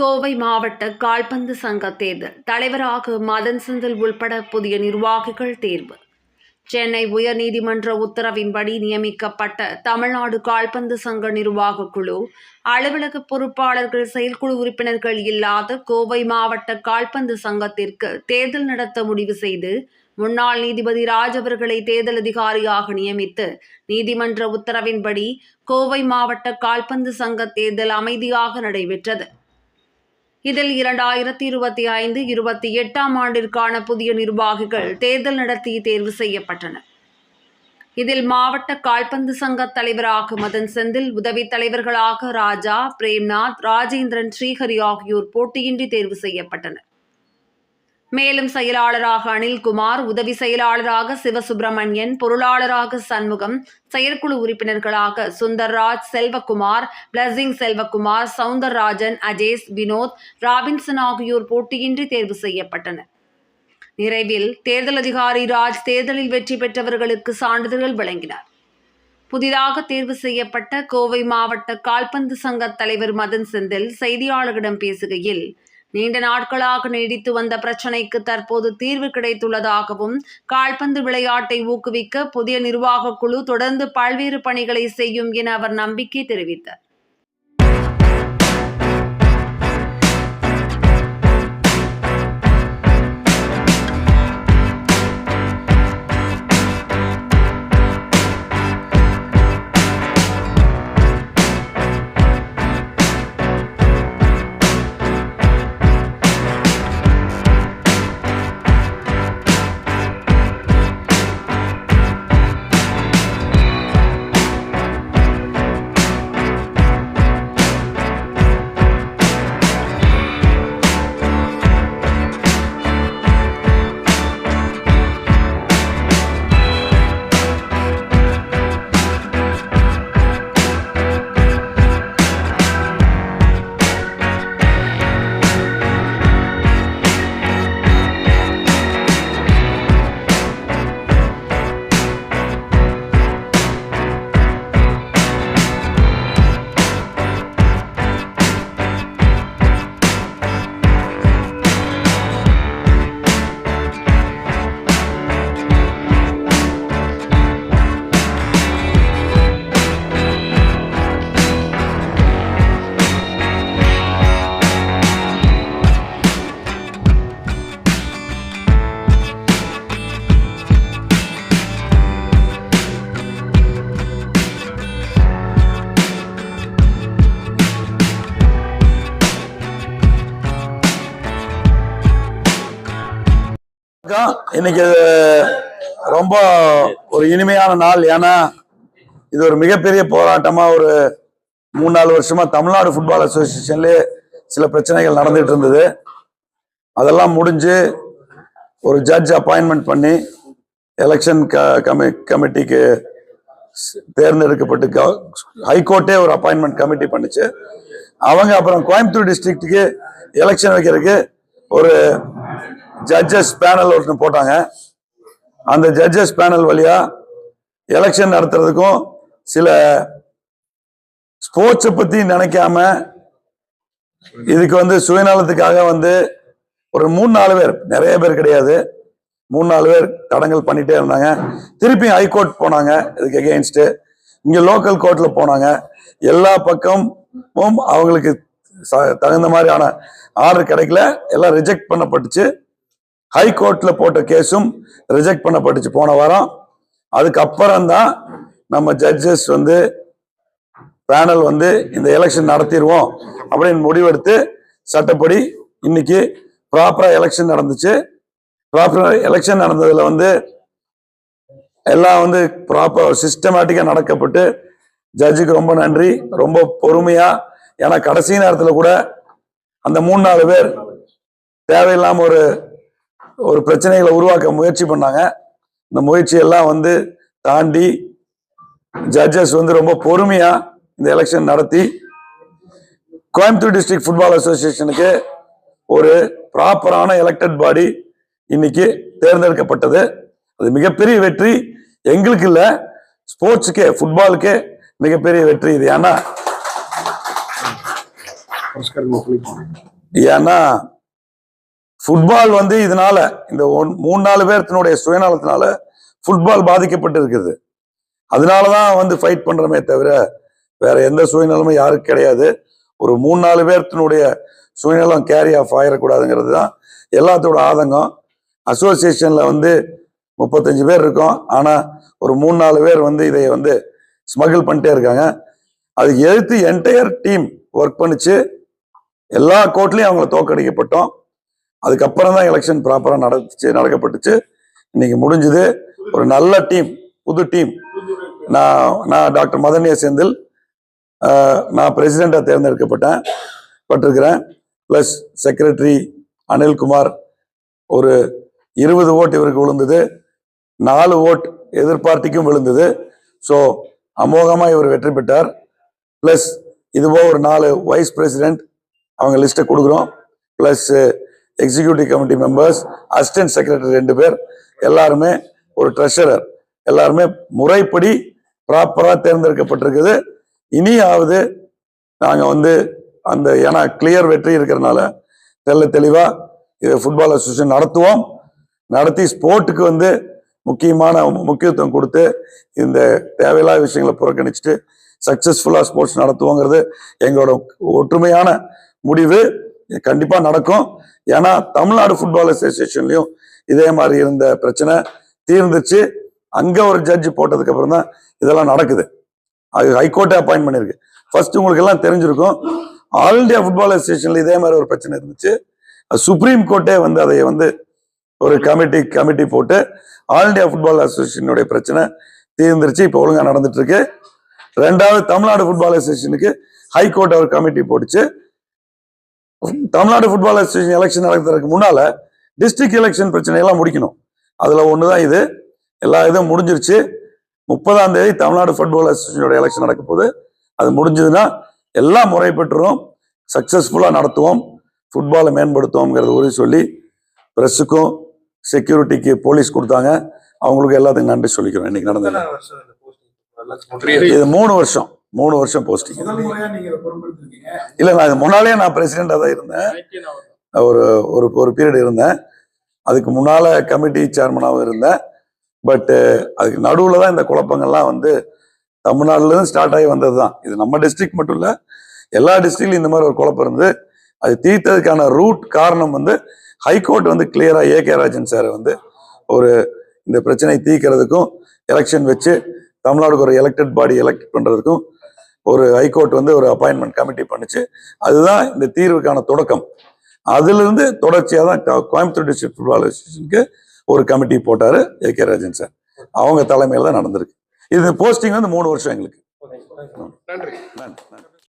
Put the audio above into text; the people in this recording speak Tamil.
கோவை மாவட்ட கால்பந்து சங்க தேர்தல் தலைவராக மதன் செந்தில் உள்பட புதிய நிர்வாகிகள் தேர்வு. சென்னை உயர்நீதிமன்ற உத்தரவின்படி நியமிக்கப்பட்ட தமிழ்நாடு கால்பந்து சங்க நிர்வாக குழு அலுவலக பொறுப்பாளர்கள் செயற்குழு உறுப்பினர்கள் இல்லாத கோவை மாவட்ட கால்பந்து சங்கத்திற்கு தேர்தல் நடத்த முடிவு செய்து முன்னாள் நீதிபதி ராஜ் அவர்களை தேர்தல் அதிகாரியாக நியமித்து நீதிமன்ற உத்தரவின்படி கோவை மாவட்ட கால்பந்து சங்க தேர்தல் அமைதியாக நடைபெற்றது. இதில் இரண்டாயிரத்தி இருபத்தி ஐந்து இருபத்தி எட்டாம் ஆண்டிற்கான புதிய நிர்வாகிகள் தேர்தல் நடத்தி தேர்வு செய்யப்பட்டனர். இதில் மாவட்ட கால்பந்து சங்க தலைவராக மதன் செந்தில் உதவி தலைவர்களாக ராஜா பிரேம்நாத் ராஜேந்திரன் ஸ்ரீஹரி ஆகியோர் போட்டியின்றி தேர்வு செய்யப்பட்டனர். மேலும் செயலாளராக அனில்குமார் உதவி செயலாளராக சிவசுப்பிரமணியன் பொருளாளராக சண்முகம் செயற்குழு உறுப்பினர்களாக சுந்தர்ராஜ் செல்வகுமார் பிளஸிங் செல்வகுமார் சவுந்தரராஜன் அஜேஷ் வினோத் ராபின்சன் ஆகியோர் போட்டியின்றி தேர்வு செய்யப்பட்டனர். நிறைவில் தேர்தல் அதிகாரி ராஜ் தேர்தலில் வெற்றி பெற்றவர்களுக்கு சான்றிதழ்கள் வழங்கினார். புதிதாக தேர்வு செய்யப்பட்ட கோவை மாவட்ட கால்பந்து சங்க தலைவர் மதன் செந்தில் செய்தியாளர்களிடம் பேசுகையில் நீண்ட நாட்களாக நீடித்து வந்த பிரச்சினைக்கு தற்போது தீர்வு கிடைத்துள்ளதாகவும் கால்பந்து விளையாட்டை ஊக்குவிக்க புதிய நிர்வாகக் குழு தொடர்ந்து பல்வேறு பணிகளை செய்யும் என அவர் நம்பிக்கை தெரிவித்தார். வணக்கம். இன்னைக்கு ரொம்ப ஒரு இனிமையான நாள். ஏன்னா இது ஒரு மிகப்பெரிய போராட்டமா ஒரு மூணு நாலு வருஷமா தமிழ்நாடு ஃபுட்பால் அசோசியேஷன்ல சில பிரச்சனைகள் நடந்துட்டு இருந்தது. அதெல்லாம் முடிஞ்சு ஒரு ஜட்ஜ் அப்பாயின்மெண்ட் பண்ணி எலெக்ஷன் கமி கமிட்டிக்கு தேர்ந்தெடுக்கப்பட்டு ஹைகோர்ட்டே ஒரு அப்பாயின்மெண்ட் கமிட்டி பண்ணிச்சு. அவங்க அப்புறம் கோயம்புத்தூர் டிஸ்ட்ரிக்ட்டுக்கு எலெக்ஷன் வைக்கிறதுக்கு ஒரு ஜட்ஜஸ் பேனல் ஒருத்தர் போட்டாங்க. அந்த ஜட்ஜஸ் பேனல் வழியா எலெக்ஷன் நடத்துறதுக்கும் சில ஸ்போர்ட்ஸை பத்தி நினைக்காம இதுக்கு வந்து சுயநலத்துக்காக வந்து ஒரு மூணு நாலு பேர் நிறைய பேர் கிடையாது. மூணு நாலு பேர் தடங்கல் பண்ணிட்டே இருந்தாங்க. திருப்பி ஹைகோர்ட் போனாங்க. இதுக்கு எகெயின்ஸ்டு இங்கே லோக்கல் கோர்ட்ல போனாங்க. எல்லா பக்கமும் அவங்களுக்கு தகுந்த மாதிரியான ஆர்டர் கிடைக்கல. எல்லாம் ரிஜெக்ட் பண்ணப்பட்டுச்சு. ஹை போட்ட கேஸும் ரிஜெக்ட் பண்ணப்பட்டுச்சு. போன வாரம். அதுக்கப்புறம் தான் நம்ம ஜட்ஜஸ் வந்து பேனல் வந்து இந்த எலெக்ஷன் நடத்திடுவோம் அப்படின்னு முடிவெடுத்து சட்டப்படி இன்னைக்கு ப்ராப்பரா எலெக்ஷன் நடந்துச்சு. ப்ராப்பரா எலெக்ஷன் நடந்ததுல வந்து எல்லாம் வந்து ப்ராப்பர் சிஸ்டமேட்டிக்கா நடக்கப்பட்டு ஜட்ஜுக்கு ரொம்ப நன்றி. ரொம்ப பொறுமையா ஏன்னா கடைசி நேரத்துல கூட அந்த மூணு நாலு பேர் தேவையில்லாம ஒரு ஒரு பிரச்சனைகளை உருவாக்க முயற்சி பண்ணாங்க. இந்த முயற்சி எல்லாம் வந்து தாண்டி ஜட்ஜஸ் வந்து ரொம்ப பொறுமையா இந்த எலெக்ஷன் நடத்தி கோயம்புத்தூர் டிஸ்ட்ரிக்ட் ஃபுட்பால் அசோசியேஷனுக்கு ஒரு ப்ராப்பரான எலெக்டட் பாடி இன்னைக்கு தேர்ந்தெடுக்கப்பட்டது. அது மிகப்பெரிய வெற்றி. எங்களுக்கு இல்ல ஸ்போர்ட்ஸுக்கே ஃபுட்பாலுக்கே மிகப்பெரிய வெற்றி இது. ஏன்னா ஏன்னா ஃபுட்பால் வந்து இதனால இந்த ஒன் மூணு நாலு பேர்த்தினுடைய சுயநலத்தினால ஃபுட்பால் பாதிக்கப்பட்டு இருக்குது அதனால தான் வந்து ஃபைட் பண்ணுறோமே தவிர வேற எந்த சுயநலமும் யாருக்கும் கிடையாது. ஒரு மூணு நாலு பேர்த்தினுடைய சுயநலம் கேரி ஆஃப் ஆயிடக்கூடாதுங்கிறது தான் எல்லாத்தோட ஆதங்கம். அசோசியேஷனில் வந்து முப்பத்தஞ்சு பேர் இருக்கோம். ஆனால் ஒரு மூணு நாலு பேர் வந்து இதை வந்து ஸ்மகிள் பண்ணிட்டே இருக்காங்க. அதுக்கு எதிர்த்து என்டையர் டீம் ஒர்க் பண்ணிச்சு. எல்லா கோர்ட்லையும் அவங்கள தோக்கடிக்கப்பட்டோம் அதுக்கப்புறம் தான் எலெக்ஷன் ப்ராப்பராக நடந்துச்சு நடக்கப்பட்டுச்சு. இன்னைக்கு முடிஞ்சது. ஒரு நல்ல டீம் புது டீம் நான் நான் டாக்டர் மதனிய செந்தில் நான் பிரசிடெண்டாக தேர்ந்தெடுக்கப்பட்டேன் பட்டிருக்கிறேன். ப்ளஸ் செக்ரட்டரி அனில்குமார் ஒரு இருபது ஓட் இவருக்கு விழுந்தது. நாலு ஓட் எதிர்பார்ட்டிக்கும் விழுந்தது. ஸோ அமோகமாக இவர் வெற்றி பெற்றார். ப்ளஸ் இதுபோக ஒரு நாலு வைஸ் பிரசிடென்ட் அவங்க லிஸ்ட்டை கொடுக்குறோம். Plus executive committee members assistant secretary ரெண்டு பேர் எல்லாருமே ஒரு ட்ரெஷரர் எல்லாருமே முறைப்படி ப்ராப்பராக தேர்ந்தெடுக்கப்பட்டிருக்குது. இனியாவது நாங்கள் வந்து அந்த ஏன்னா கிளியர் வெற்றி இருக்கிறனால தெல்ல தெளிவாக இதை ஃபுட்பால் அசோசியேஷன் நடத்துவோம். நடத்தி ஸ்போர்ட்டுக்கு வந்து முக்கியமான முக்கியத்துவம் கொடுத்து இந்த தேவையில்லாத விஷயங்களை புறக்கணிச்சுட்டு சக்சஸ்ஃபுல்லாக ஸ்போர்ட்ஸ் நடத்துவோங்கிறது எங்களோட ஒற்றுமையான முடிவு. கண்டிப்பா நடக்கும். ஏன்னா தமிழ்நாடு ஃபுட்பால் அசோசியேஷன்லயும் இதே மாதிரி இருந்த பிரச்சனை தீர்ந்துச்சு. அங்க ஒரு ஜட்ஜ் போட்டதுக்கு அப்புறம் தான் இதெல்லாம் நடக்குது. அது ஹைகோர்ட்டே அப்பாயிண்ட் பண்ணியிருக்கு ஃபர்ஸ்ட் உங்களுக்கு எல்லாம் தெரிஞ்சிருக்கும். ஆல் இண்டியா ஃபுட்பால் அசோசியேஷன்ல இதே மாதிரி ஒரு பிரச்சனை இருந்துச்சு. சுப்ரீம் கோர்ட்டே வந்து அதை வந்து ஒரு கமிட்டி கமிட்டி போட்டு ஆல் இண்டியா ஃபுட்பால் அசோசியேஷனுடைய பிரச்சனை தீர்ந்துருச்சு. இப்போ ஒழுங்காக நடந்துட்டு இருக்கு. ரெண்டாவது தமிழ்நாடு ஃபுட்பால் அசோசியேஷனுக்கு ஹைகோர்ட் ஒரு கமிட்டி போட்டுச்சு. தமிழ்நாடு ஃபுட்பால் அசோசியேஷன் எலெக்ஷன் நடக்கிறதுக்கு முன்னால டிஸ்ட்ரிக்ட் எலெக்ஷன் பிரச்சனையெல்லாம் முடிக்கணும். அதுல ஒண்ணுதான் இது. எல்லா இதுவும் முடிஞ்சிருச்சு. முப்பதாம் தேதி தமிழ்நாடு ஃபுட்பால் அசோசியேஷனோட எலெக்ஷன் நடக்க போகுது. அது முடிஞ்சதுன்னா எல்லாம் முறை பெற்றுரும் சக்சஸ்ஃபுல்லா நடத்துவோம். ஃபுட்பாலை மேம்படுத்துவோம்ங்கிறது உறுதி சொல்லி ப்ரெஸ்ஸுக்கும் செக்யூரிட்டிக்கு போலீஸ் கொடுத்தாங்க. அவங்களுக்கு எல்லாத்துக்கும் நன்றி சொல்லிக்கிறோம். இன்னைக்கு நடந்தது. இது மூணு வருஷம். மூணு வருஷம் போஸ்டிங் இல்ல நான் முன்னாலே நான் பிரசிடெண்டா தான் இருந்தேன். ஒரு ஒரு ஒரு பீரியட் இருந்தேன். அதுக்கு முன்னால கமிட்டி சேர்மனாகவும் இருந்தேன். பட் அதுக்கு நடுவில் தான் இந்த குழப்பங்கள்லாம் வந்து தமிழ்நாடுல இருந்து ஸ்டார்ட் ஆகி வந்தது தான். இது நம்ம டிஸ்ட்ரிக்ட் மட்டும் இல்ல எல்லா டிஸ்ட்ரிக்ட்லையும் இந்த மாதிரி ஒரு குழப்பம் இருந்தது. அது தீர்த்ததுக்கான ரூட் காரணம் வந்து ஹைகோர்ட் வந்து கிளியரா ஏ கே ராஜன் சார் வந்து ஒரு இந்த பிரச்சனை தீர்க்கிறதுக்கும் எலெக்ஷன் வச்சு தமிழ்நாடுக்கு ஒரு எலெக்டட் பாடி எலெக்ட் பண்றதுக்கும் ஒரு ஹைகோர்ட் வந்து ஒரு அப்பாயின்மெண்ட் கமிட்டி பண்ணுச்சு. அதுதான் இந்த தீர்வுக்கான தொடக்கம். அதிலிருந்து தொடர்ச்சியாக தான் கோயம்புத்தூர் டிஸ்ட்ரிக்ட் ஃபுட்பால் அசோசியேஷனுக்கு ஒரு கமிட்டி போட்டாரு ஏ கே ராஜன் சார். அவங்க தலைமையில் தான் நடந்திருக்கு. இது போஸ்டிங் வந்து மூணு வருஷம் எங்களுக்கு. நன்றி. நன்றி.